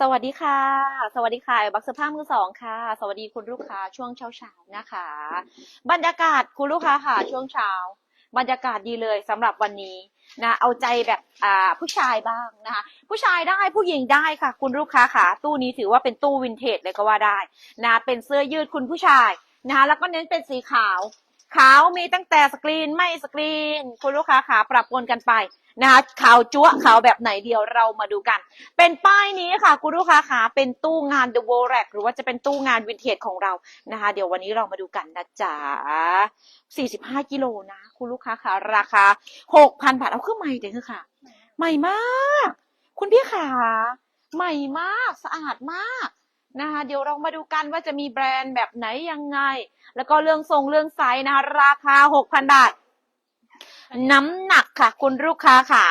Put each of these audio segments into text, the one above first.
สวัสดีค่ะ สวัสดีค่ะ บักเสื้อผ้ามือสองค่ะ สวัสดีคุณลูกค้าช่วงเช้าเช้านะคะ บรรยากาศคุณลูกค้าค่ะช่วงเช้า บรรยากาศดีเลยสำหรับวันนี้นะเอาใจแบบอ่าผู้ชายบ้างนะคะ ผู้ชายได้ผู้หญิงได้ค่ะ คุณลูกค้าค่ะ ตู้นี้ถือว่าเป็นตู้วินเทจเลยก็ว่าได้นะเป็นเสื้อยืดคุณผู้ชายนะคะแล้วก็เน้นเป็นสีขาว ขาวมีตั้งแต่สกรีนไม่สกรีน คุณลูกค้าขาปรับปนกันไปนะคะขาวจั๊วขาวแบบไหนเดียวเรามาดูกัน เป็นป้ายนี้ค่ะ คุณลูกค้าขาเป็นตู้งาน The w o r a c หรือว่าจะเป็นตู้งานวินเทจของเรานะคะ เดี๋ยววันนี้เรามาดูกันนะจ๊ะ45กิโลนะ คุณลูกค้าขาราคา 6,000 บาท เอาเครื่องใหม่เดี๋ยวค่ะ ใหม่มาก คุณพี่ขาใหม่มากสะอาดมาก นะคะเดี๋ยวเรามาดูกันว่าจะมีแบรนด์แบบไหนยังไง แล้วก็เรื่องทรงเรื่องไซส์นะคะราคา 6,000 บาท น้ำหนักค่ะ คุณลูกค้าขา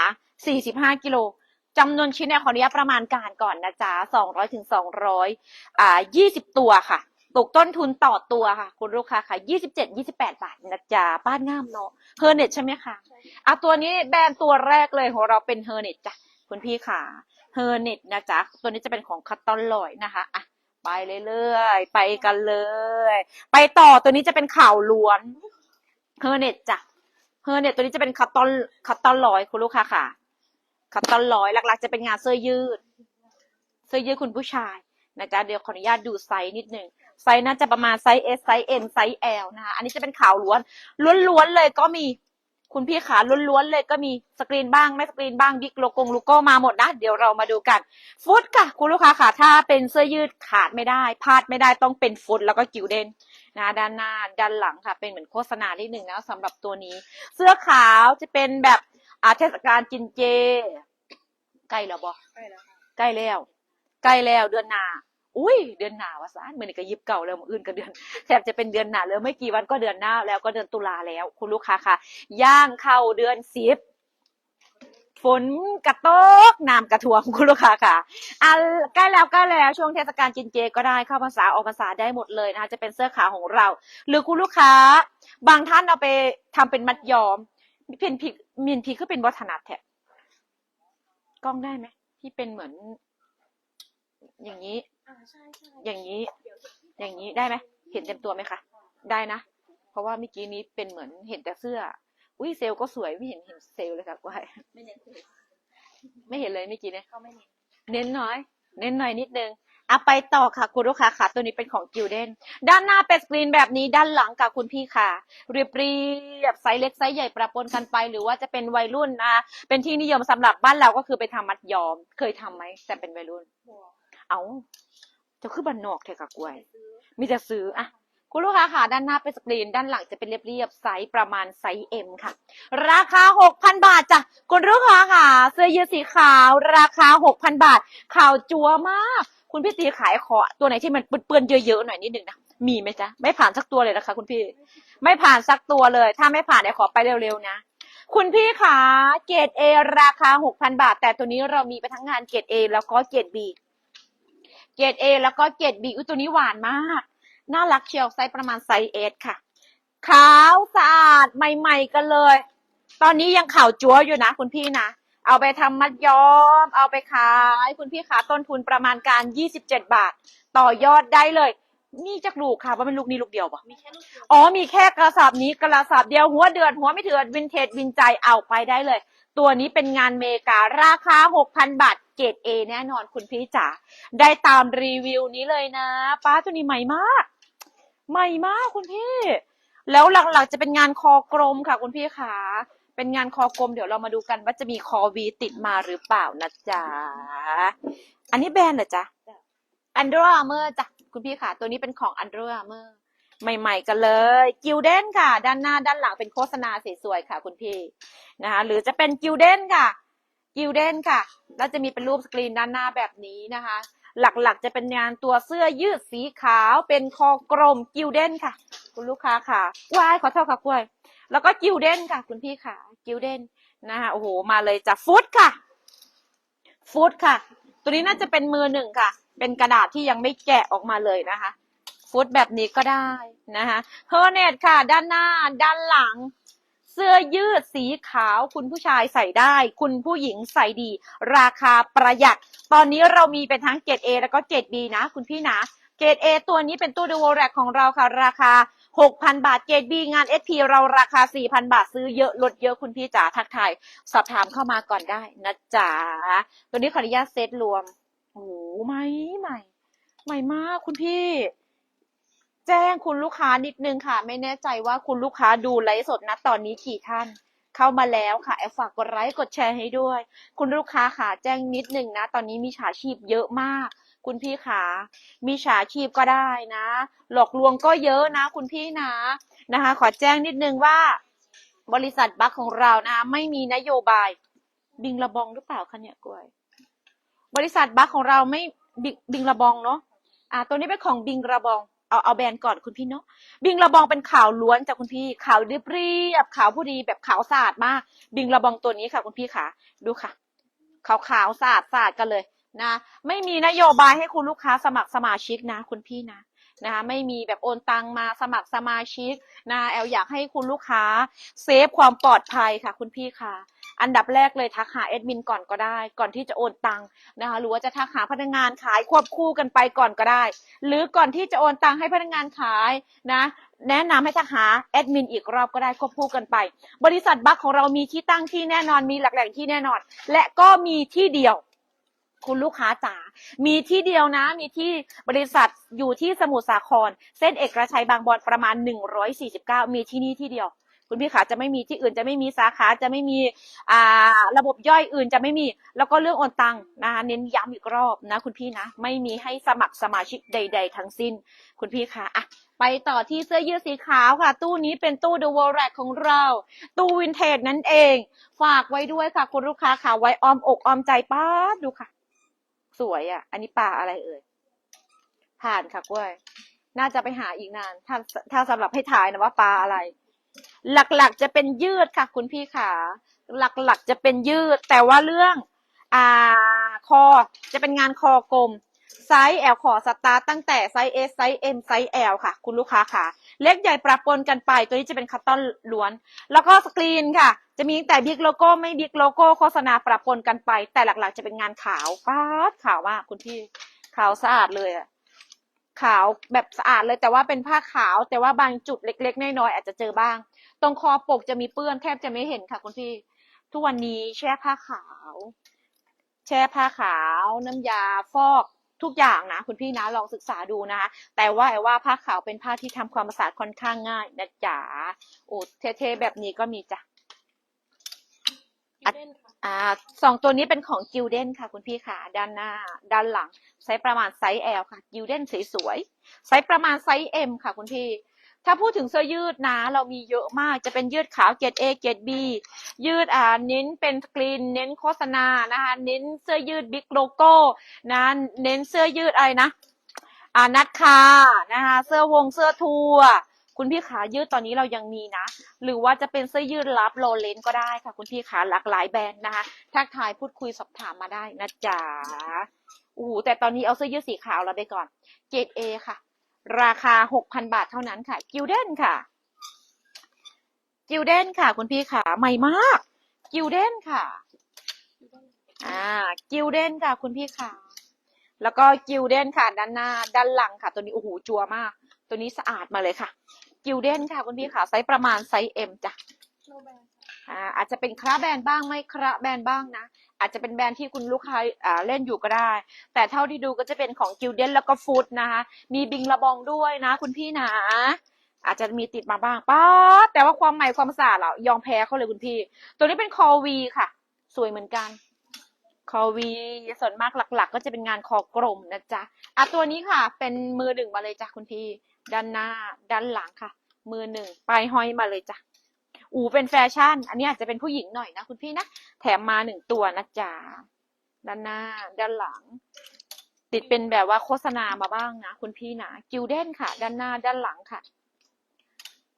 45 กิโลจำนวนชิ้นเนี่ยขออนุญาตประมาณการก่อนนะจ๊ะ200ถึง200อ่า20 ตัวค่ะตกต้นทุนต่อตัวค่ะ คุณลูกค้าค่ะ27 28บาทนะจ๊ะป้านงามเนาะเฮอร์เน็ตใช่ไหมคะอะตัวนี้แบรนด์ตัวแรกเลยของเราเป็นเฮอร์เน็ตจ้ะคุณพี่ค่ะเฮอร์เน็ตนะจ๊ะตัวนี้จะเป็นของคัตตอนลอยนะคะอะ ไปเรื่อยๆ ไปกันเลย ไปต่อตัวนี้จะเป็นข่าวล้วนเฮอร์เน็ตจ้ะเฮอร์เน็ตตัวนี้จะเป็นคัตตอนคัตตอนลอยคุณลูกค้าค่ะคัตตอนลอยหลักๆ จะเป็นงานเสื้อยืด เสื้อยืดคุณผู้ชายนะจ๊ะเดี๋ยวขออนุญาตดูไซส์นิดนึงไซส์น่าจะประมาณไซส์ S ไซส์ M ไซส์ L นะคะอันนี้จะเป็นขาวล้วนล้วนๆเลยก็มี คุณพี่ขาล้วนๆเลยก็มีสกรีนบ้างไม่สกรีนบ้างบิ๊กโลโก้โลโก้มาหมดนะ เดี๋ยวเรามาดูกัน ฟุตค่ะ คุณลูกค้าค่ะถ้าเป็นเสื้อยืดขาดไม่ได้พลาดไม่ได้ต้องเป็นฟุตแล้วก็กิวเดนนะด้านหน้าด้านหลังค่ะ เป็นเหมือนโฆษณาที่หนึ่งนะสำหรับตัวนี้ เสื้อขาวจะเป็นแบบอาเทศกาลจินเจ ใกล้แล้วบอใช่แล้วค่ะใกล้แล้ว ใกล้แล้วเดือนหน้า อุ้ยเดือนหน้าวะสานมือนี่ก็ยิบเก่าแล้วมืออื่นก็เดือนแทบจะเป็นเดือนหน้าแล้วไม่กี่วันก็เดือนหน้าแล้วก็เดือนตุลาแล้ว คุณลูกค้าค่ะ ย่างเข้าเดือนสิบฝนกระตกน้ำกระท่วมคุณลูกค้าค่ะอะใกล้แล้วใกล้แล้วช่วงเทศกาลกินเจก็ได้เข้าภาษาออกภาษาได้หมดเลยนะคะจะเป็นเสื้อขาวของเรา หรือคุณลูกค้า บางท่านเอาไปทำเป็นมัดยอมเพียนพีมีนพีคือเป็นวัฒนธรรมกล้องได้ไหมที่เป็นเหมือน อย่างนี้ อ่าใช่ใช่อย่างนี้เดี๋ยวอย่างนี้ได้ไหมเห็นเต็มตัวไหมคะ ได้นะ เพราะว่าเมื่อกี้นี้เป็นเหมือนเห็นแต่เสื้อ อุ้ยเซลลก็สวยไม่เห็นเห็นเซลลเลยครับว่าไม่เน้นคือไม่เห็นเลยเมื่อกี้เนี่ยเขาไม่เน้นเน้นน้อย เน้นหน่อยนิดนึงอะไปต่อค่ะคุณลูกค้าค่ะ ตัวนี้เป็นของกิลเดนด้านหน้าเป็นสกรีนแบบนี้ด้านหลังกับคุณพี่ค่ะ เรียบเรียบไซส์เล็กไซส์ใหญ่ประปนกันไป หรือว่าจะเป็นวัยรุ่นนะเป็นที่นิยมสำหรับบ้านเราก็คือไปทำมัดยอม เคยทำไหมแต่เป็นวัยรุ่นหัว เอาเจะคือบันนอกเทกับกล้วย มีแต่ซื้ออะคุณลูกค้าค่ะ ด้านหน้าเป็นสกรีน ด้านหลังจะเป็นเรียบๆไซส์ประมาณไซส์ M ค่ะ ราคา 6,000 บาทจ้ะคุณลูกค้าค่ะ เสื้อยืดสีขาว ราคา 6,000 บาท ขาวจัวมาก คุณพี่ตีขายขอ ตัวไหนที่มันเปื้อนๆเยอะๆหน่อยนิดนึงนะมีไหมจ๊ะไม่ผ่านสักตัวเลยนะคะ คุณพี่ ไม่ผ่านสักตัวเลย ถ้าไม่ผ่านเดี๋ยวขอไปเร็วๆนะคุณพี่ขาเกรด A ราคา 6,000 บาท แต่ตัวนี้เรามีไปทั้งงานเกรด A แล้วก็เกรด B เกรด A แล้วก็เกรด B อุยตัวนี้หวานมาก น่ารักเชียวไซส์ประมาณไซส์เอสค่ะ ขาวสะอาดใหม่ ๆ กันเลย ตอนนี้ยังขาวจั๊วอยู่นะ คุณพี่นะ เอาไปทำมัดย้อม เอาไปขาย คุณพี่ขาต้นทุนประมาณการ 27 บาท ต่อยอดได้เลย นี่จากลูกค่ะว่าเป็นลูกนี้ลูกเดียวปะมีแค่ลูกเดียวอ๋อมีแค่กระสอบนี้กระสอบเดียวหัวเดือดหัวไม่เถื่อนวินเทจวินใจเอาไปได้เลย ตัวนี้เป็นงานเมการาคา6,000บาทเกรด A แน่นอนคุณพี่จ๋าได้ตามรีวิวนี้เลยนะ ป้าตัวนี้ใหม่มาก ใหม่มากคุณพี่ แล้วหลักๆจะเป็นงานคอกลมค่ะ คุณพี่ขาเป็นงานคอกลมเดี๋ยวเรามาดูกันว่าจะมีคอวีติดมาหรือเปล่านะจ๊ะ อันนี้แบรนด์เหรอจ๊ะ Under Armour จ้ะ คุณพี่ค่ะ ตัวนี้เป็นของ Under Armour ใหม่ ๆ กันเลยกิลเด้นค่ะ ด้านหน้าด้านหลังเป็นโฆษณาสวยๆค่ะ คุณพี่นะคะหรือจะเป็นกิลเด้นค่ะกิลเด้นค่ะ แล้วจะมีเป็นรูปสกรีนด้านหน้าแบบนี้นะคะ หลักๆจะเป็นงานตัวเสื้อยืดสีขาว เป็นคอกลมกิลเด้นค่ะ คุณลูกค้าค่ะกว้ายขอโทษค่ะกล้วย แล้วก็กิลเด้นค่ะ คุณพี่ค่ะกิลเด้นนะคะโอ้โหมาเลยจ้ะฟุตค่ะฟุตค่ะ ตัวนี้น่าจะเป็นมือหนึ่งค่ะ เป็นกระดาษที่ยังไม่แกะออกมาเลยนะคะ ฟุตแบบนี้ก็ได้นะคะเฮอร์เนตค่ะ ด้านหน้า ด้านหลัง เสื้อยืดสีขาว คุณผู้ชายใส่ได้ คุณผู้หญิงใส่ดี ราคาประหยัด ตอนนี้เรามีเป็นทั้งเกรด A แล้วก็เกรด B นะ คุณพี่นะ เกรด A ตัวนี้เป็นตู้ดูโวแรกของเราค่ะ ราคา 6,000 บาทเกรด B งาน SP เราราคา 4,000 บาทซื้อเยอะลดเยอะคุณพี่จ๋าทักทายสอบถามเข้ามาก่อนได้นะจ๊ะตัวนี้ขออนุญาตเซตรวมโอ้โหใหม่ใหม่ใหม่มากคุณพี่ แจ้งคุณลูกค้านิดนึงค่ะ ไม่แน่ใจว่าคุณลูกค้าดูไลฟ์สดนะตอนนี้กี่ท่านเข้ามาแล้วค่ะแอบฝากกดไลค์กดแชร์ให้ด้วย คุณลูกค้าค่ะแจ้งนิดนึงนะ ตอนนี้มีฉาชีพเยอะมาก คุณพี่ขามีฉาชีพก็ได้นะ หลอกลวงก็เยอะนะ คุณพี่นะนะคะ ขอแจ้งนิดนึงว่า บริษัทบัคของเรานะ ไม่มีนโยบาย บิงระบองหรือเปล่าคะเนี่ยกล้วย บริษัทบัคของเราไม่บิบิงระบองเนาะอ่า ตัวนี้เป็นของบิงระบองเอาเอาแบรนด์ก่อนคุณพี่เนาะบิงระบองเป็นขาวล้วนจากคุณพี่ขาวเรียบเรียบขาวผู้ดีแบบขาวสะอาดมาก บิงระบองตัวนี้ค่ะ คุณพี่ค่ะ ดูค่ะขาวขาวสะอาดสะอาดกันเลย นะไม่มีนโยบายให้คุณลูกค้าสมัครสมาชิกนะ คุณพี่นะนะคะไม่มีแบบโอนตังมาสมัครสมาชิกนะแอลอยากให้คุณลูกค้าเซฟความปลอดภัยค่ะ คุณพี่ค่ะ อันดับแรกเลยทักหาแอดมินก่อนก็ได้ ก่อนที่จะโอนตังนะคะหรือว่าจะทักหาพนักงานขายควบคู่กันไปก่อนก็ได้ หรือก่อนที่จะโอนตังให้พนักงานขายนะแนะนำให้ทักหาแอดมินอีกรอบก็ได้ควบคู่กันไป บริษัทบัคของเรามีที่ตั้งที่แน่นอนมีหลักแหล่งที่แน่นอน และก็มีที่เดียว คุณลูกค้าจ๋า มีที่เดียวนะ มีที่บริษัทอยู่ที่สมุทรสาคร เส้นเอกชัยบางบอนประมาณ 149 มีที่นี่ที่เดียว คุณพี่ขาจะไม่มีที่อื่นจะไม่มีสาขาจะไม่มีอ่าระบบย่อยอื่นจะไม่มี แล้วก็เรื่องโอนตังค์นะคะเน้นย้ำอีกรอบนะ คุณพี่นะ ไม่มีให้สมัครสมาชิกใด ๆ ทั้งสิ้น คุณพี่คะอะไปต่อที่เสื้อยืดสีขาวค่ะ ตู้นี้เป็นตู้ The World Rack ของเรา ตู้วินเทจนั่นเอง ฝากไว้ด้วยค่ะ คุณลูกค้าค่ะไว้ออมอกออมใจป้าดูค่ะ สวยอะ อันนี้ปลาอะไรเอ่ย ผ่านค่ะกล้วย น่าจะไปหาอีกนาน ถ้าถ้าสำหรับให้ถ่ายนะว่าปลาอะไร หลักๆจะเป็นยืดค่ะ คุณพี่ขา หลักๆจะเป็นยืด แต่ว่าเรื่อง อ่า คอ จะเป็นงานคอกลม ไซส์ L ขอสตาร์ตตั้งแต่ไซส์ S ไซส์ M ไซส์ L ค่ะ คุณลูกค้าค่ะ เล็กใหญ่ปรับปนกันไป ตัวนี้จะเป็นคัตตอนล้วน แล้วก็สกรีนค่ะ จะมีตั้งแต่บิ๊กโลโก้ไม่บิ๊กโลโก้โฆษณาปรับปนกันไป แต่หลักๆ จะเป็นงานขาวป๊าดขาวมากคุณพี่ขาวสะอาดเลยอะขาวแบบสะอาดเลยแต่ว่าเป็นผ้าขาว แต่ว่าบางจุดเล็กๆน้อยๆอาจจะเจอบ้าง ตรงคอปกจะมีเปื้อนแทบจะไม่เห็นค่ะคุณพี่ ทุกวันนี้แช่ผ้าขาว แช่ผ้าขาว น้ำยาฟอกทุกอย่างนะคุณพี่นะลองศึกษาดูนะคะแต่ว่าไอ้ว่าผ้าขาวเป็นผ้าที่ทำความสะอาดค่อนข้างง่ายนะจ๊ะโอ้เท่ๆแบบนี้ก็มีจ้ะ อ่าสองตัวนี้เป็นของกิลเดนค่ะ คุณพี่ค่ะ ด้านหน้า ด้านหลังไซส์ประมาณไซส์ L ค่ะกิลเดนสวยๆไซส์ประมาณไซส์ M ค่ะ คุณพี่ ถ้าพูดถึงเสื้อยืดนะ เรามีเยอะมากจะเป็นยืดขาวเกรด A เกรด B ยืดอ่าเน้นเป็นกรีนเน้นโฆษณานะคะ เน้นเสื้อยืดบิ๊กโลโก้นะเน้นเสื้อยืดอะไรนะอ่านัดคานะคะเสื้อวงเสื้อทัวร์คุณพี่ขายืดตอนนี้เรายังมีนะ หรือว่าจะเป็นเสื้อยืดลับโลเลนก็ได้ค่ะคุณพี่ขาหลากหลายแบรนด์นะคะทักทายพูดคุยสอบถามมาได้นะจ๊ะโอ้โหแต่ตอนนี้เอาเสื้อยืดสีขาวเราไปก่อนเกรดเอค่ะ ราคาหกพันบาทเท่านั้นค่ะกิลเดนค่ะกิลเดนค่ะ คุณพี่ขาใหม่มากกิลเดนค่ะอ่ากิลเดนค่ะ คุณพี่ขาแล้วก็กิลเดนค่ะ ด้านหน้า ด้านหลังค่ะ ตัวนี้โอ้โหจัวมาก ตัวนี้สะอาดมาเลยค่ะ กิลเดนค่ะคุณพี่ขาไซส์ประมาณไซส์เอ็มจ้ะอ่าอาจจะเป็นคราแบรนด์บ้างไม่คราแบรนด์บ้างนะ อาจจะเป็นแบรนด์ที่คุณลูกค้าอ่าเล่นอยู่ก็ได้ แต่เท่าที่ดูก็จะเป็นของกิลเดนแล้วก็ฟูดนะคะ มีบิงระบองด้วยนะ คุณพี่นะอาจจะมีติดมาบ้างป้าแต่ว่าความใหม่ความสะอาดเรายอมแพ้เขาเลยคุณพี่ ตัวนี้เป็นคอวีค่ะ สวยเหมือนกันคอวีส่วนมากหลัก ๆ ก็จะเป็นงานคอกลมนะจ๊ะอะตัวนี้ค่ะ เป็นมือหนึ่งมาเลยจ้ะคุณพี่ ด้านหน้า ด้านหลังค่ะ มือหนึ่งปลายห้อยมาเลยจ้ะ อูเป็นแฟชั่น อันนี้อาจจะเป็นผู้หญิงหน่อยนะคุณพี่นะ แถมมาหนึ่งตัวนะจ๊ะ ด้านหน้า ด้านหลัง ติดเป็นแบบว่าโฆษณามาบ้างนะคุณพี่นะ กิลเด้นค่ะ ด้านหน้า ด้านหลังค่ะ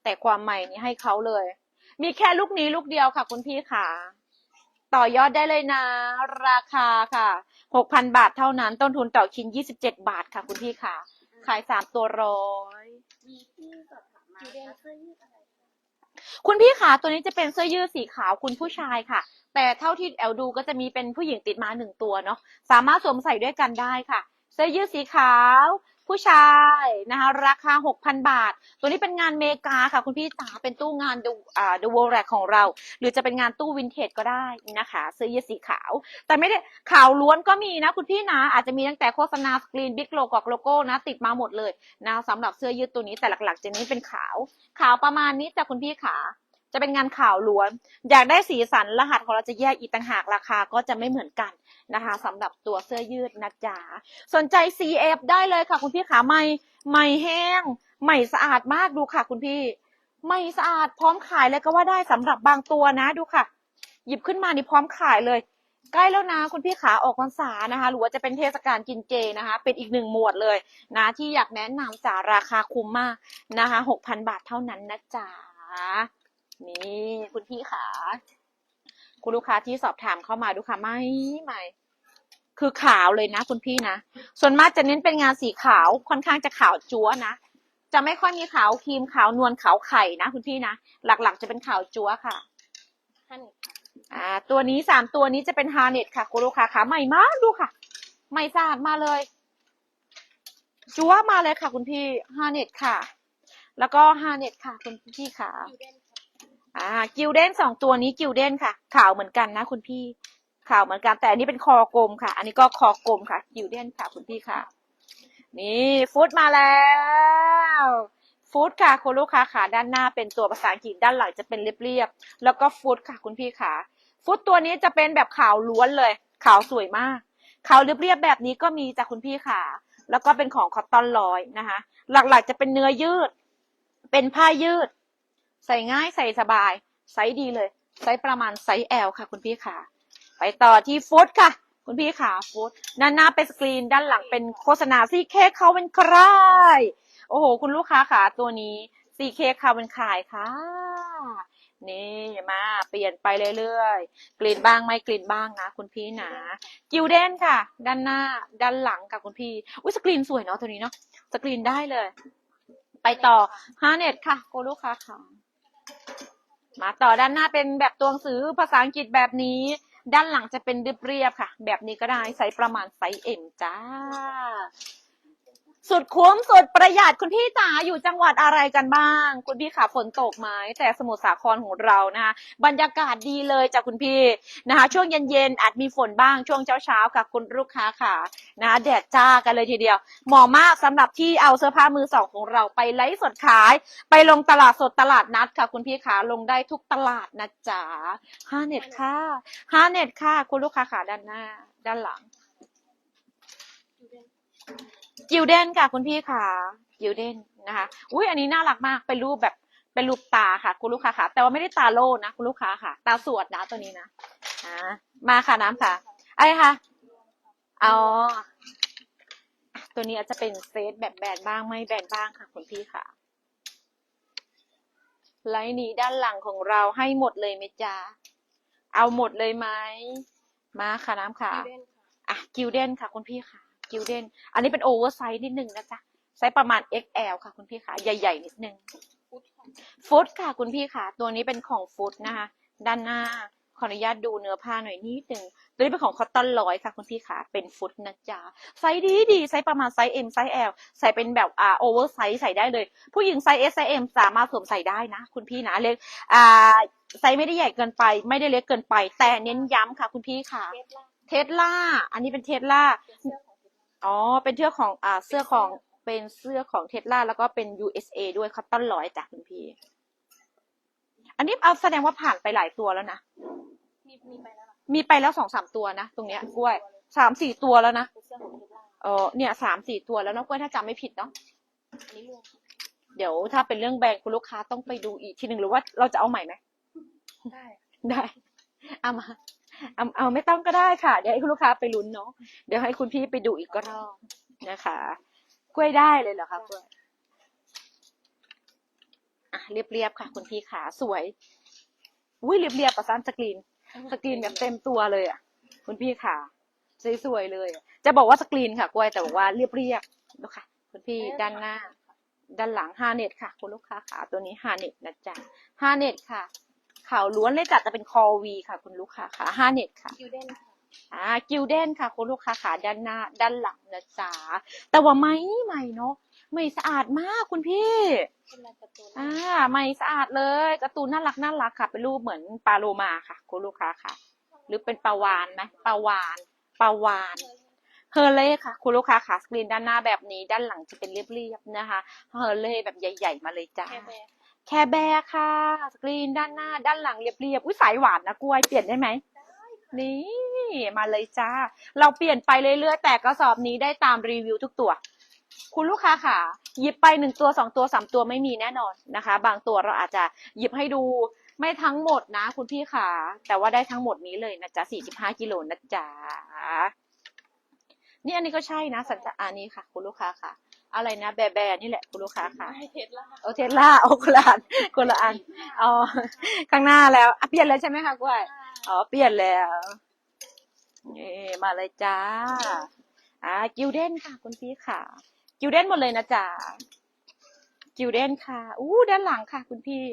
แต่ความใหม่นี่ให้เขาเลย มีแค่ลูกนี้ลูกเดียวค่ะ คุณพี่ค่ะ ต่อยอดได้เลยนะ ราคาค่ะหกพันบาทเท่านั้น ต้นทุนต่อชิ้นยี่สิบเจ็ดบาทค่ะ คุณพี่ค่ะ ขายสามตัวร้อยมีที่สอบถามมากิวเด้นเสื้อยืดอะไรคะคุณพี่ขาตัวนี้จะเป็นเสื้อยืดสีขาวคุณผู้ชายค่ะ แต่เท่าที่แอลดูก็จะมีเป็นผู้หญิงติดมาหนึ่งตัวเนาะสามารถสวมใส่ด้วยกันได้ค่ะ เสื้อยืดสีขาว ผู้ชายนะคะราคา 6,000 บาท ตัวนี้เป็นงานเมกาค่ะ คุณพี่จ๋าเป็นตู้งานดูอ่าดูโวแรกของเรา หรือจะเป็นงานตู้วินเทจก็ได้นะคะเสื้อยืดสีขาว แต่ไม่ได้ขาวล้วนก็มีนะคุณพี่นะอาจจะมีตั้งแต่โฆษณาสกรีนบิ๊กโลกอกโลโก้นะติดมาหมดเลยนะสำหรับเสื้อยืดตัวนี้แต่หลักๆจะนี้เป็นขาว ขาวประมาณนี้จ้ะคุณพี่ขา จะเป็นงานข่าวล้วน อยากได้สีสันรหัสของเราจะแยกอีกต่างหากราคาก็จะไม่เหมือนกันนะคะสำหรับตัวเสื้อยืดนะจ๊ะสนใจ CF ได้เลยค่ะ คุณพี่ขาไม่ไม่แห้งใหม่สะอาดมากดูค่ะ คุณพี่ ไม่สะอาดพร้อมขายเลยก็ว่าได้สำหรับบางตัวนะดูค่ะ หยิบขึ้นมานี่พร้อมขายเลย ใกล้แล้วนะคุณพี่ขาออกพรรษานะคะ หรือว่าจะเป็นเทศกาลกินเจนะคะ เป็นอีกหนึ่งหมวดเลยนะ ที่อยากแนะนำจ่าราคาคุ้มมากนะคะหกพันบาทเท่านั้นนะจ๊ะ นี่คุณพี่ขาคุณลูกค้าที่สอบถามเข้ามาดูค่ะไม่ไม่คือขาวเลยนะ คุณพี่นะ ส่วนมากจะเน้นเป็นงานสีขาวค่อนข้างจะขาวจั๊วนะ จะไม่ค่อยมีขาวครีมขาวนวลขาวไข่นะคุณพี่นะ หลักๆจะเป็นขาวจั๊วค่ะท่านค่ะอ่า ตัวนี้สามตัวนี้จะเป็นฮาร์เน็ตค่ะ คุณลูกค้าขาใหม่มากดูค่ะ ใหม่สะอาดมาเลยจั๊วมาเลยค่ะ คุณพี่ฮาร์เน็ตค่ะ แล้วก็ฮาร์เน็ตค่ะ คุณพี่ขา อยู่เด่นค่ะอ่ากิลเด้นสองตัวนี้กิลเด้นค่ะ ขาวเหมือนกันนะคุณพี่ ขาวเหมือนกันแต่อันนี้เป็นคอกลมค่ะ อันนี้ก็คอกลมค่ะกิลเด้นค่ะคุณพี่ค่ะ นี่ฟุตมาแล้วฟุตค่ะคุณลูกค้าขาด้านหน้าเป็นตัวภาษาอังกฤษด้านหลังจะเป็นเรียบๆแล้วก็ฟุตค่ะคุณพี่ขาฟุตตัวนี้จะเป็นแบบขาวล้วนเลย ขาวสวยมาก ขาวเรียบๆแบบนี้ก็มีจากคุณพี่ขาแล้วก็เป็นของคอตตอนร้อยนะคะ หลักๆจะเป็นเนื้อยืด เป็นผ้ายืด ใส่ง่ายใส่สบาย ไซส์ดีเลย ไซส์ประมาณไซส์ L ค่ะ คุณพี่ขาไปต่อที่ฟุตค่ะ คุณพี่ขาฟุตด้านหน้าเป็นสกรีนด้านหลังเป็นโฆษณาซีเค้กเขาเป็นใครโอ้โห คุณลูกค้าขาตัวนี้ซีเค้กเขาเป็นขายค่ะ นี่มาเปลี่ยนไปเรื่อยๆ กลิ่นบ้างไม่กลิ่นบ้างนะ คุณพี่นะกิวเดนค่ะ ด้านหน้าด้านหลังค่ะคุณพี่อุ้ยสกรีนสวยเนาะตัวนี้เนาะสกรีนได้เลย ไปต่อฮาเน็ตค่ะคุณลูกค้าค่ะ มาต่อด้านหน้าเป็นแบบตัวหนังสือภาษาอังกฤษแบบนี้ ด้านหลังจะเป็นเรียบๆค่ะ แบบนี้ก็ได้ไซส์ประมาณไซส์เอ็มจ้า สุดคุ้มสุดประหยัดคุณพี่จ๋าอยู่จังหวัดอะไรกันบ้าง คุณพี่ขาฝนตกไหมแต่สมุทรสาครของเรานะคะบรรยากาศดีเลยจากคุณพี่นะคะ ช่วงเย็นๆอาจมีฝนบ้างช่วงเช้าๆค่ะคุณลูกค้าค่ะนะะแดดจ้ากันเลยทีเดียวเหมาะมากสำหรับที่เอาเสื้อผ้ามือสองของเราไปไลฟ์สดขาย ไปลงตลาดสดตลาดนัดค่ะ คุณพี่ขาลงได้ทุกตลาดนะจ๊ะห้าเน็ตค่ะห้าเน็ตค่ะ คุณลูกค้าขาด้านหน้า ด้านหลัง กิลเด้นค่ะคุณพี่ค่ะกิลเด้นนะคะอุ้ยอันนี้น่ารักมากเป็นรูปแบบเป็นรูปตาค่ะ คุณลูกค้าค่ะ แต่ว่าไม่ได้ตาโล่นะคุณลูกค้าค่ะ ตาสวดนะตัวนี้นะอ่ามาค่ะน้ำค่ะไอ้ค่ะอ๋อตัวนี้อาจจะเป็นเซตแบบแบนบ้างไม่แบนบ้างค่ะคุณพี่ค่ะไลน์นี้ด้านหลังของเราให้หมดเลยไหมจ๊ะเอาหมดเลยไหมมาค่ะน้ำค่ะอยู่เด่นค่ะอะกิลเด้นค่ะคุณพี่ค่ะ กิลเด้นอันนี้เป็นโอเวอร์ไซส์นิดนึงนะจ๊ะไซส์ประมาณ XL ค่ะคุณพี่ค่ะใหญ่ ๆ นิดนึงฟุตค่ะฟุตค่ะคุณพี่ค่ะตัวนี้เป็นของฟุตนะคะด้านหน้าขออนุญาตดูเนื้อผ้าหน่อยนิดนึงตัวนี้เป็นของคอตตอนร้อยค่ะคุณพี่ค่ะเป็นฟุตนะจ๊ะไซส์ดีดีไซส์ประมาณไซส์ M ไซส์ L ใส่เป็นแบบอ่าโอเวอร์ไซส์ใส่ได้เลย ผู้หญิงไซส์ S ไซส์ M สามารถสวมใส่ได้นะ คุณพี่นะเล็กอ่าไซส์ไม่ได้ใหญ่เกินไป ไม่ได้เล็กเกินไป แต่เน้นย้ำค่ะคุณพี่ค่ะ เทสลาเทสลาอันนี้เป็นเทสลาเป็นเสื้ อของเทสลาอ๋อ เป็นเสื้อของอ่าเสื้อของเป็นเสื้อของเทสลาแล้วก็เป็น USA ด้วยคัตตอนร้อยจากคุณพี่ อันนี้เอาแสดงว่าผ่านไปหลายตัวแล้วนะ มีมีไปแล้วล่ะมีไปแล้วสองสามตัวนะ ตรงเนี้ยกล้วยสามสี่ตัวแล้วนะ เป็นเสื้อของเทสลาเออเนี่ยสามสี่ตัวแล้วเนาะกล้วยถ้าจำไม่ผิดเนาะ อันนี้รวมเดี๋ยวถ้าเป็นเรื่องแบรนด์คุณลูกค้าต้องไปดูอีกทีหนึ่งหรือว่าเราจะเอาใหม่ไหม ได้ ได้เอามา เอาเอาไม่ต้องก็ได้ค่ะ เดี๋ยวให้คุณลูกค้าไปลุ้นเนาะเดี๋ยวให้คุณพี่ไปดูอีกรอบนะคะ กล้วยได้เลยเหรอคะกล้วยอะเรียบๆค่ะ คุณพี่ขาสวยอุ้ยเรียบๆกับซันสกรีนสกรีนแบบเต็มตัวเลยอะ คุณพี่ขาสวยๆเลยจะบอกว่าสกรีนค่ะกล้วยแต่บอกว่าเรียบๆนะคะคุณพี่ด้านหน้า ด้านหลังฮาเน็ตค่ะ คุณลูกค้าขาตัวนี้ฮาเน็ตนะจ๊ะฮาเน็ตค่ะ ขาวล้วนเลยจัดแต่เป็นคอวีค่ะ คุณลูกค้าขาฮาเน็ตค่ะ คิวเด้นค่ะ อ่ากิลเด้นค่ะคุณลูกค้าขาด้านหน้าด้านหลังนะจ๊ะแต่ว่าไม่ใหม่เนาะไม่สะอาดมากคุณพี่ เป็นลายการ์ตูนอ่าไม่สะอาดเลยการ์ตูนน่ารักน่ารักค่ะ เป็นรูปเหมือนปลาโลมาค่ะ คุณลูกค้าค่ะ หรือเป็นปลาวานไหมปลาวานปลาวานเฮอร์เล่ค่ะ คุณลูกค้าค่ะสกรีนด้านหน้าแบบนี้ ด้านหลังจะเป็นเรียบๆนะคะเฮอร์เล่แบบใหญ่ ๆ มาเลยจ้าแค่แบร์ แคร์แบร์ค่ะ สกรีนด้านหน้า ด้านหลังเรียบๆ อุ้ยสายหวานนะกล้วยเปลี่ยนได้ไหมนี่มาเลยจ้า เราเปลี่ยนไปเรื่อยๆ แต่กระสอบนี้ได้ตามรีวิวทุกตัว คุณลูกค้าค่ะ หยิบไปหนึ่งตัวสองตัวสามตัวไม่มีแน่นอนนะคะ บางตัวเราอาจจะหยิบให้ดูไม่ทั้งหมดนะ คุณพี่ค่ะ แต่ว่าได้ทั้งหมดนี้เลยนะจ๊ะสี่สิบห้ากิโลนะจ๊ะนี่อันนี้ก็ใช่นะสัญญาอันนี้ค่ะ คุณลูกค้าค่ะ อะไรนะ แบร์แบร์นี่แหละคุณลูกค้าค่ะไม่เท็ดละโอเทสลาโอคนละอันคนละอันอ๋อข้างหน้าแล้วอะเปลี่ยนแล้วใช่ไหมคะกล้วยอ๋อเปลี่ยนแล้วนี่มาเลยจ้าอ่ากิวเด้นค่ะ คุณพี่ค่ะ กิวเด้นหมดเลยนะจ๊ะกิวเด้นค่ะอู้ด้านหลังค่ะ คุณพี่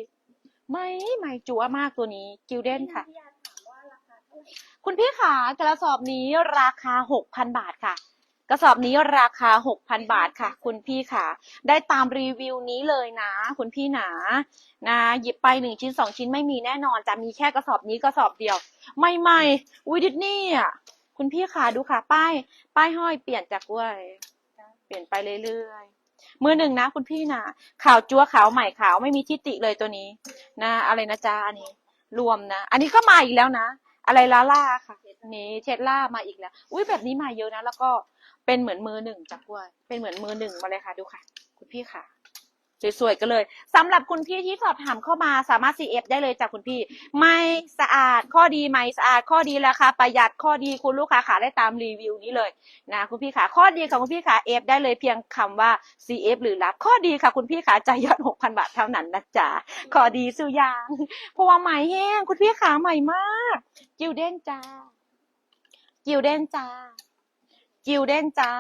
ไม่ไม่จัวมากตัวนี้ กิวเด้นค่ะพี่ยาถามว่าราคาเท่าไหร่คุณพี่ค่ะกระสอบนี้ราคาหกพันบาทค่ะ กระสอบนี้ราคาหกพันบาทค่ะ คุณพี่ค่ะ ได้ตามรีวิวนี้เลยนะ คุณพี่หนานะหยิบไปหนึ่งชิ้นสองชิ้นไม่มีแน่นอนจะมีแค่กระสอบนี้กระสอบเดียวไม่ไม่อุ้ยดิสนี่อะคุณพี่ค่ะดูค่ะ ป้าย ป้ายห้อยเปลี่ยนจากเว้ยเปลี่ยนไปเรื่อยๆมือหนึ่งนะ คุณพี่นะขาวจั๊วขาวใหม่ขาวไม่มีทิฏฐิเลยตัวนี้ นะ อะไรนะจ๊ะอันนี้ รวมนะ อันนี้ก็มาอีกแล้วนะ อะไรลาล่าค่ะนี่เชดล่ามาอีกแล้ว อุ้ยแบบนี้มาเยอะนะ แล้วก็เป็นเหมือนมือหนึ่งจากกล้วย เป็นเหมือนมือหนึ่งมาเลยค่ะ ดูค่ะ คุณพี่ค่ะ สวยๆกันเลยสำหรับคุณพี่ที่สอบถามเข้ามาสามารถ CF ได้เลยจากคุณพี่ ไม่สะอาดข้อดีไหมสะอาดข้อดีราคาประหยัดข้อดีคุณลูกค้าขาได้ตามรีวิวนี้เลยนะคุณพี่ขาข้อดีของคุณพี่ขา F ได้เลยเพียงคำว่า CF หรือรับข้อดีค่ะคุณพี่ขาจ่ายยอด6,000บาทเท่านั้นนะจ๊ะข้อดีสุอยางเพราะว่าใหม่แห้งคุณพี่ขาใหม่มากกิวเด้นจ้ากิวเด้นจ้ากิวเด้นจ้า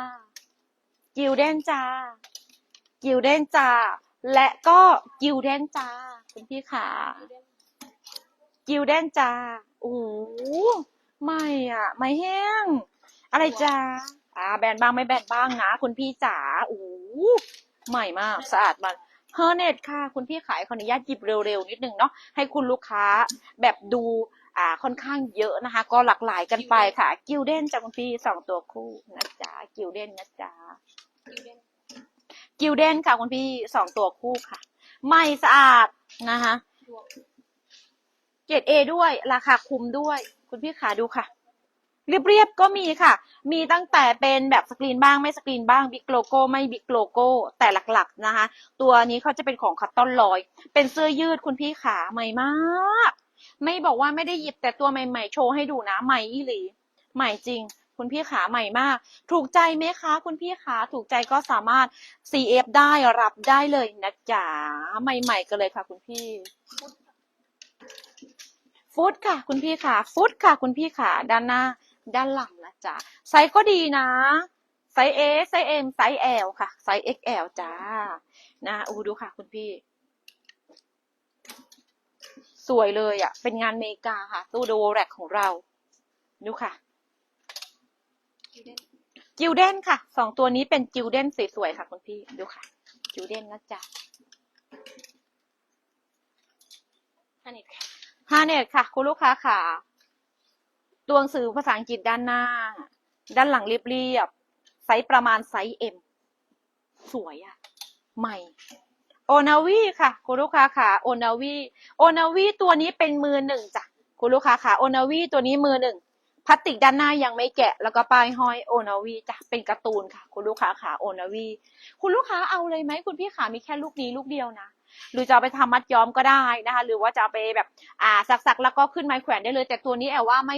กิวเด้นจ้ากิวเด้นจ้า และก็กิวเด้นจ้าคุณพี่ขากิวเด้นจ้าโอ้โหไม่อะ ไม่แห้ง อะไรจ้าอ่า แบนบ้างไม่แบนบ้างนะคุณพี่จ๋าโอ้ใหม่มากสะอาดมันเฮอร์เน็ตค่ะ คุณพี่ขายขออนุญาตหยิบเร็วๆ นิดนึงเนาะให้คุณลูกค้าแบบดูอ่าค่อนข้างเยอะนะคะ ก็หลากหลายกันไปค่ะ กิวเด้นจ้าคุณพี่สองตัวคู่นะจ๊ะกิวเด้นนะจ๊ะคิวเด้น กิวเด้นค่ะคุณพี่สองตัวคู่ค่ะไม่สะอาดนะคะเกรดเอด้วย ราคาคุ้มด้วย คุณพี่ขาดูค่ะเรียบๆก็มีค่ะ มีตั้งแต่เป็นแบบสกรีนบ้างไม่สกรีนบ้างบิ๊กโลโก้ไม่บิ๊กโลโก้แต่หลักๆนะคะ ตัวนี้เขาจะเป็นของคัตตอนลอย เป็นเสื้อยืดคุณพี่ขาใหม่มาก ไม่บอกว่าไม่ได้หยิบแต่ตัวใหม่ๆโชว์ให้ดูนะใหม่อีหลี ใหม่จริง คุณพี่ขาใหม่มาก ถูกใจไหมคะ คุณพี่ขาถูกใจก็สามารถ CF ได้รับได้เลยนะจ๊ะใหม่ๆกันเลยค่ะ คุณพี่ฟุตค่ะ คุณพี่ค่ะฟุตค่ะ คุณพี่ค่ะด้านหน้า ด้านหลังนะจ๊ะไซส์ก็ดีนะไซส์ A ไซส์ M ไซส์ L ค่ะ ไซส์ XL จ้า นะอูดูค่ะ คุณพี่ สวยเลยอะ เป็นงานเมกาค่ะ ตู้โดแรกของเรา ดูค่ะ จิวเด้นค่ะ สองตัวนี้เป็นจิวเด้นสวยๆค่ะคุณพี่ ดูค่ะ จิวเด้นนะจ๊ะฮันเน็ตค่ะฮาเน็ตค่ะ คุณลูกค้าค่ะ ตัวหนังสือภาษาอังกฤษด้านหน้า ด้านหลังเรียบๆ ไซส์ประมาณไซส์ M สวยอะใหม่ โอนาวีค่ะ คุณลูกค้าค่ะ โอนาวี โอนาวีตัวนี้เป็นมือหนึ่งจ้ะ คุณลูกค้าค่ะ โอนาวีตัวนี้มือหนึ่ง พลาสติกด้านหน้ายังไม่แกะ แล้วก็ป้ายห้อยโอนาวีจ้ะเป็นการ์ตูนค่ะ คุณลูกค้าค่ะโอนาวีคุณลูกค้าเอาเลยไหมคุณพี่ขามีแค่ลูกนี้ลูกเดียวนะหรือจะไปทำมัดย้อมก็ได้นะคะ หรือว่าจะเอาไปแบบอ่าสักๆแล้วก็ขึ้นไม้แขวนได้เลย แต่ตัวนี้แอบว่าไม่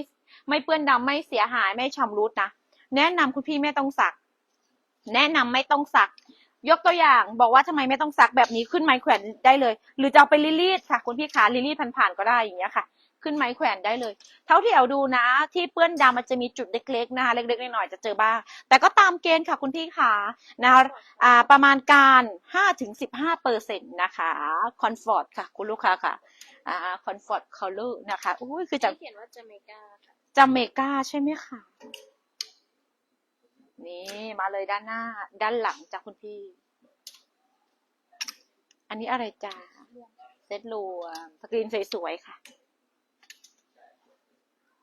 ไม่เปื้อนดำไม่เสียหายไม่ชำรุดนะแนะนำคุณพี่ไม่ต้องสัก แนะนำไม่ต้องสัก ยกตัวอย่างบอกว่าทำไมไม่ต้องซักแบบนี้ขึ้นไม้แขวนได้เลย หรือจะเอาไปลิลีดค่ะ คุณพี่ขาลิลีดผ่านๆก็ได้อย่างเงี้ยค่ะ ขขึ้นไม้แขวนได้เลย เท่าที่แอลดูนะ ที่เปื้อนดำมันจะมีจุดเล็กๆนะคะเล็กๆน้อยๆจะเจอบ้าง แต่ก็ตามเกณฑ์ค่ะคุณพี่ค่ะนะคะอ่าประมาณการ5ถึง15เปอร์เซ็นต์นะคะคอนฟอร์ตค่ะคุณลูกค้าค่ะอ่าคอนฟอร์ตคอลเลอร์นะคะอุ้ยคือจากที่เขียนว่าจาเมกาค่ะจาเมกาใช่ไหมคะนี่มาเลยด้านหน้า ด้านหลังจากคุณพี่ อันนี้อะไรจ้าเซตรวมสกรีนสวยๆค่ะ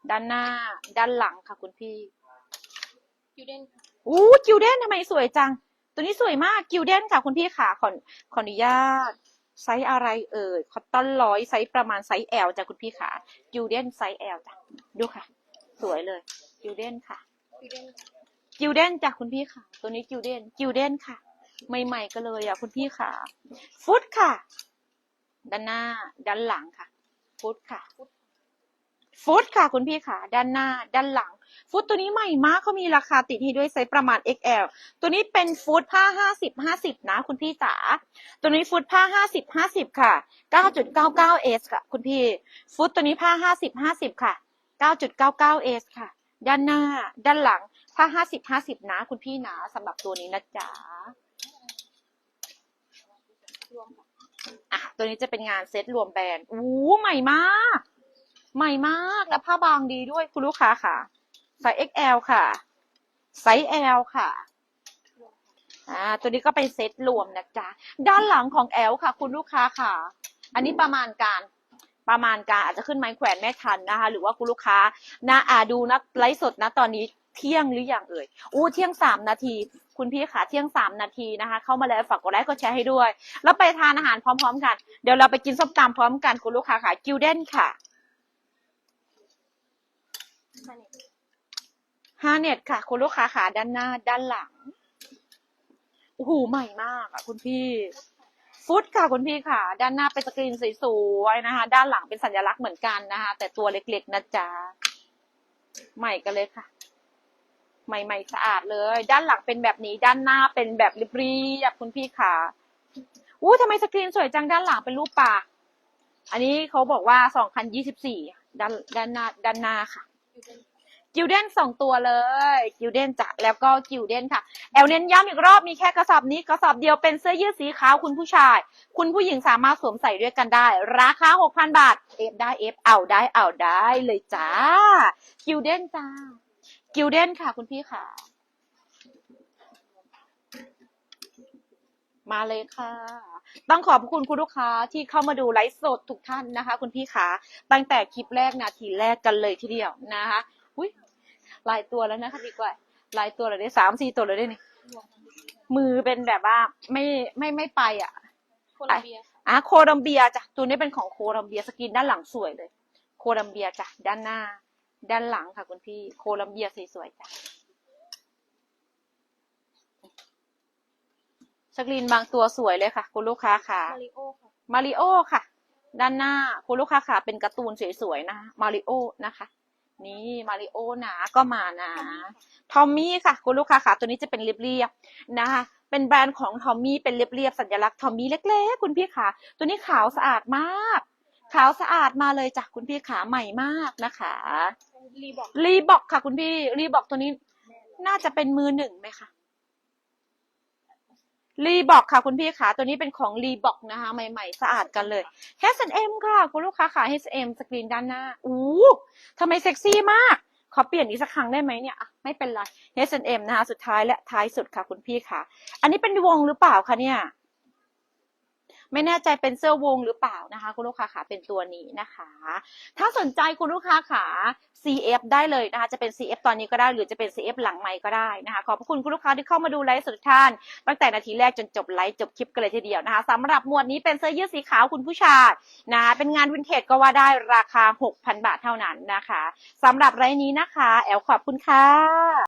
ด้านหน้า ด้านหลังค่ะคุณพี่กิวเด้นค่ะอู้กิวเดนทำไมสวยจัง ตัวนี้สวยมากกิวเดนค่ะคุณพี่ค่ะขอขออนุญาตไซส์อะไรเอ่ยคอตตอนร้อยไซส์ประมาณไซส์ L จ้ะคุณพี่ค่ะกิวเดนไซส์ L จ้ะดูค่ะ สวยเลยกิวเดนค่ะกิวเด้นค่ะกิวเดนจ้ะคุณพี่ค่ะ ตัวนี้กิวเดนกิวเดนค่ะ ใหม่ๆก็เลยอะคุณพี่ค่ะ ฟุตค่ะ ด้านหน้า ด้านหลังค่ะ ฟุตค่ะฟุต ค่ะคุณพี่ค่ะ ด้านหน้า ด้านหลัง ฟุตตัวนี้ใหม่มากเขามีราคาติดให้ด้วยไซส์ประมาณ XL ตัวนี้เป็นฟุตผ้าห้าสิบห้าสิบนะคุณพี่จ๋า ตัวนี้ฟุตผ้าห้าสิบห้าสิบค่ะ 9.99S ค่ะ คุณพี่ ฟุตตัวนี้ผ้าห้าสิบห้าสิบค่ะ 9.99S ค่ะ ด้านหน้า ด้านหลัง ผ้าห้าสิบห้าสิบนะ คุณพี่นะสำหรับตัวนี้นะจ๊ะอะตัวนี้จะเป็นงานเซ็ตรวมแบรนด์อู้ใหม่มาก ใหม่มากและผ้าบางดีด้วยคุณลูกค้าค่ะไซส์ XL ค่ะไซส์ L ค่ะอ่าตัวนี้ก็เป็นเซ็ตรวมนะจ๊ะด้านหลังของ L ค่ะ คุณลูกค้าค่ะ อันนี้ประมาณการประมาณการอาจจะขึ้นไม้แขวนแม่ทันนะคะ หรือว่าคุณลูกค้านะอ่าดูนะไลฟ์สดนะตอนนี้เที่ยงหรืออยังเอ่ยอู้เที่ยงสามนาที คุณพี่ขาเที่ยงสามนาทีนะคะ เข้ามาแล้วฝากกดไลค์กดแชร์ให้ด้วย แล้วไปทานอาหารพร้อม ๆ กัน เดี๋ยวเราไปกินส้มตำพร้อมกันคุณลูกค้าค่ะกิวเด้นค่ะ ฮาเน็ต ฮาเน็ตค่ะ คุณลูกค้าขาด้านหน้า ด้านหลังโอ้โหใหม่มากอะ คุณพี่ ฟุตค่ะคุณพี่ค่ะ ด้านหน้าเป็นสกรีนสวยๆนะคะ ด้านหลังเป็นสัญลักษณ์เหมือนกันนะคะ แต่ตัวเล็กๆนะจ๊ะใหม่กันเลยค่ะ ใหม่ ๆ สะอาดเลย ด้านหลังเป็นแบบนี้ด้านหน้าเป็นแบบเรียบๆคุณพี่ค่ะอู้ทำไมสกรีนสวยจังด้านหลังเป็นรูปปลาอันนี้เขาบอกว่า2024ด้านด้านหน้าด้านหน้าค่ะ กิวเดนกิวเด้นสองตัวเลย กิวเดนจ้ะแล้วก็กิวเดนค่ะ แอลเน้นย้ำอีกรอบมีแค่กระสอบนี้กระสอบเดียวเป็นเสื้อยืดสีขาวคุณผู้ชาย คุณผู้หญิงสามารถสวมใส่ด้วยกันได้ ราคา 6,000 บาท เอฟได้เอฟเอาได้เอาได้เลยจ้า กิวเดนจ้า กิวเดนค่ะ คุณพี่ค่ะ มาเลยค่ะ ต้องขอบคุณคุณลูกค้าที่เข้ามาดูไลฟ์สดทุกท่านนะคะ คุณพี่ขาตั้งแต่คลิปแรกนาทีแรกกันเลยทีเดียวนะคะ อุ้ยหลายตัวแล้วนะคะดีกว่าหลายตัวเลยได้สามสี่ตัวเลยได้นี่รวมค่ะมือเป็นแบบว่าไม่ไม่ไม่ไปอะโคลัมเบียค่ะอะโคลัมเบียจ้ะตัวนี้เป็นของโคลัมเบียสกินด้านหลังสวยเลย โคลัมเบียจ้ะด้านหน้า ด้านหลังค่ะคุณพี่โคลัมเบียสวยๆจ้ะสกรีนบางตัวสวยเลยค่ะ คุณลูกค้าค่ะมาริโอค่ะมาริโอค่ะ ด้านหน้าคุณลูกค้าค่ะ เป็นการ์ตูนสวยๆนะคะมาริโอนะคะ นี่มาริโอนะก็มานะทอมมี่ค่ะ คุณลูกค้าค่ะตัวนี้จะเป็นเรียบๆนะคะเป็นแบรนด์ของทอมมี่เป็นเรียบๆสัญลักษณ์ทอมมี่เล็ก ๆ คุณพี่ค่ะ ตัวนี้ขาวสะอาดมาก ขาวสะอาดมาเลยจ้ะคุณพี่ขาใหม่มากนะคะรีบอกรีบอกค่ะคุณพี่รีบอกตัวนี้น่าจะเป็นมือหนึ่งไหมคะ รีบอกค่ะคุณพี่ขาตัวนี้เป็นของรีบอกนะคะ ใหม่ๆ สะอาดกันเลย H&M ค่ะ คุณลูกค้าค่ะ H&M สกรีนด้านหน้าอู้ทำไมเซ็กซี่มาก ขอเปลี่ยนอีกสักครั้งได้ไหมเนี่ยอะไม่เป็นไร H&M นะคะ สุดท้ายและท้ายสุดค่ะคุณพี่ขาอันนี้เป็นวงหรือเปล่าคะเนี่ย ไม่แน่ใจเป็นเสื้อวงหรือเปล่านะคะ คุณลูกค้าขาเป็นตัวนี้นะคะ ถ้าสนใจคุณลูกค้าขา CF ได้เลยนะคะ จะเป็น CF ตอนนี้ก็ได้หรือจะเป็น CF หลังไมค์ก็ได้นะคะ ขอบพระคุณคุณลูกค้าที่เข้ามาดูไลฟ์สดทุกท่าน ตั้งแต่นาทีแรกจนจบไลฟ์จบคลิปกันเลยทีเดียวนะคะสำหรับหมวดนี้เป็นเสื้อยืดสีขาวคุณผู้ชายนะคะเป็นงานวินเทจก็ว่าได้ราคา 6,000 บาทเท่านั้นนะคะสำหรับไลฟ์นี้นะคะ แอลขอบคุณค่ะ